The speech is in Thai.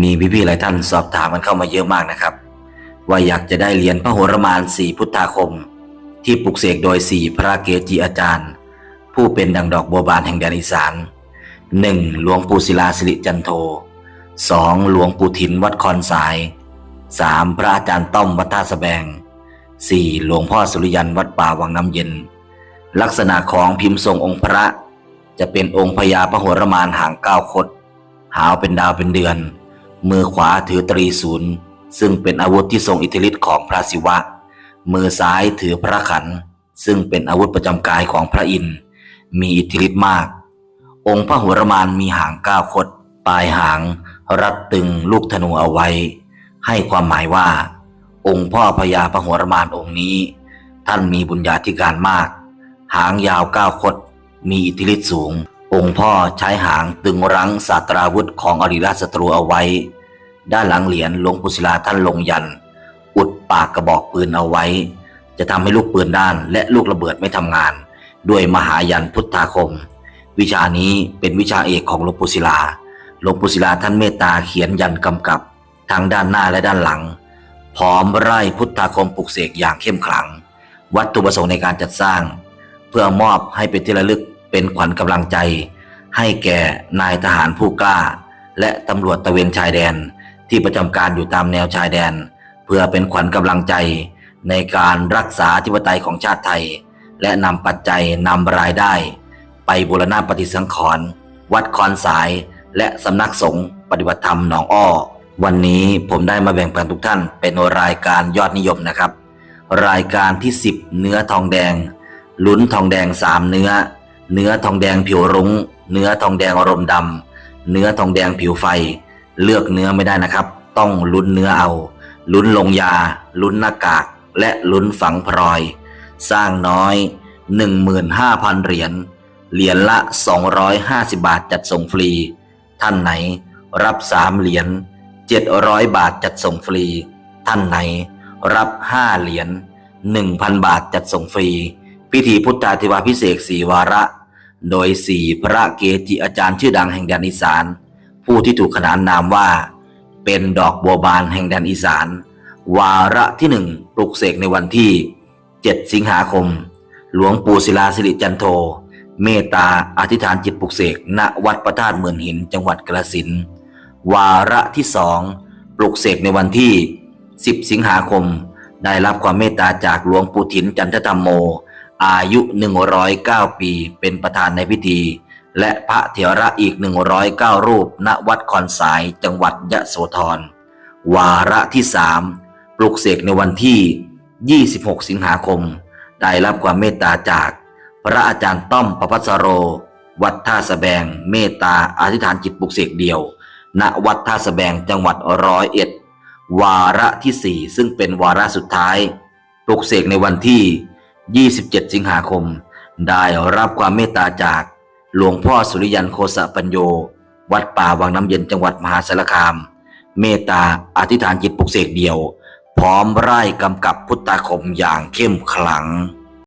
มีพี่ๆหลายท่านสอบถามกันเข้ามาเยอะมากนะครับ ว่าอยากจะได้เหรียญพระโหรมานสี่พุทธาคม ที่ปลุกเสกโดยสี่พระเกจิอาจารย์ ผู้เป็นดังดอกบัวบานแห่งแดนอีสานหนึ่งหลวงปู่ศิลาสิริจันโทสองหลวงปู่ถินวัดคอนสายสามพระอาจารย์ต้อมวัดท่าสแบงสี่หลวงพ่อสุริยันวัดป่าวังน้ำเย็น ลักษณะของพิมพ์ทรงองค์พระ จะเป็นองค์พญาพระโหรมานหางเก้าคดหาวเป็นดาวเป็นเดือน มือขวาถือตรีศูนย์ซึ่งเป็นอาวุธที่ทรงอิทธิฤทธิ์ของพระศิวะ มือซ้ายถือพระขัน ซึ่งเป็นอาวุธประจำกายของพระอินทร์มีอิทธิฤทธิ์มาก องค์พระโหรมานมีหางเก้าคดปลายหาง รัดตึงลูกธนูเอาไว้ ให้ความหมายว่า องค์พ่อพญาพระโหรมานองค์นี้ ท่านมีบุญญาธิการมาก หางยาวเก้าคดมีอิทธิฤทธิ์สูง องค์พ่อใช้หางตึงรั้งศาสตราวุธของอริราชศัตรูเอาไว้ ด้านหลังเหรียญหลวงปุศิลาท่านลงยัน อุดปากกระบอกปืนเอาไว้ จะทำให้ลูกปืนด้านและลูกระเบิดไม่ทำงาน ด้วยมหายันพุทธาคม วิชานี้เป็นวิชาเอกของหลวงปุศิลาหลวงปุศิลาท่านเมตตาเขียนยันกำกับทั้งด้านหน้าและด้านหลัง พร้อมไร่พุทธาคมปลุกเสกอย่างเข้มขลัง วัตถุประสงค์ในการจัดสร้าง เพื่อมอบให้เป็นที่ระลึกเป็นขวัญกำลังใจ ให้แก่นายทหารผู้กล้า และตำรวจตะเวนชายแดน ที่ประจำการอยู่ตามแนวชายแดน เพื่อเป็นขวัญกำลังใจในการรักษาธิปไตยของชาติไทย และนำปัจจัยนำรายได้ ไปบูรณะปฏิสังขรณ์วัดคอนสาย และสำนักสงฆ์ปฏิบัติธรรมหนองอ้อ วันนี้ผมได้มาแบ่งปันทุกท่านเป็นรายการยอดนิยมนะครับ รายการที่ 10 เนื้อทองแดง ลุ้นทองแดง 3 เนื้อ เนื้อทองแดงผิวรุง้ง เนื้อทองแดงอารมณ์ดำเนื้อทองแดงผิวไฟ เลือกเนื้อไม่ได้นะครับ ต้องลุ้นเนื้อเอา ลุ้นลงยา ลุ้นหน้ากาก และลุ้นฝังพลอย สร้างน้อย 15,000 เหรียญ เหรียญละ 250 บาทจัดส่งฟรี ท่านไหนรับ 3 เหรียญ 700 บาทจัดส่งฟรี ท่านไหนรับ 5 เหรียญ 1,000 บาทจัดส่งฟรี พิธีพุทธาธิวาพิเศษสีวาระ โดยสี่พระเกจิอาจารย์ชื่อดังแห่งแดนอีสาน ผู้ที่ถูกขนานนามว่า เป็นดอกบัวบานแห่งแดนอีสาน วาระที่หนึ่งปลุกเสกในวันที่ 7 สิงหาคม หลวงปู่ศิลาสิริจันโท เมตตาอธิษฐานจิตปลุกเสกณวัดพระธาตุเมืองหินจังหวัดกระสินวาระที่สองปลุกเสกในวันที่ 10 สิงหาคม ได้รับความเมตตาจากหลวงปู่ถินจันทธรรมโม อายุ 109 ปี เป็นประธานในพิธี และพระเถระอีก 109 รูป ณ วัดคอนสาย จังหวัดยะโสธร วาระที่สามปลุกเสกในวันที่ 26 สิงหาคม ได้รับความเมตตาจาก พระอาจารย์ต้อมประพัสโร วัดท่าสแบง เมตตาอธิษฐานจิตปลุกเสกเดียว ณ วัดท่าสแบง จังหวัดร้อยเอ็ด วาระที่สี่ซึ่งเป็นวาระสุดท้าย ปลุกเสกในวันที่ 27 สิงหาคม ได้รับความเมตตาจาก หลวงพ่อสุริยันโคสะปัญโย วัดป่าวังน้ำเย็นจังหวัดมหาสารคาม เมตตาอธิษฐานจิตปลุกเสกเดียว พร้อมไร่กำกับพุทธาคมอย่างเข้มขลัง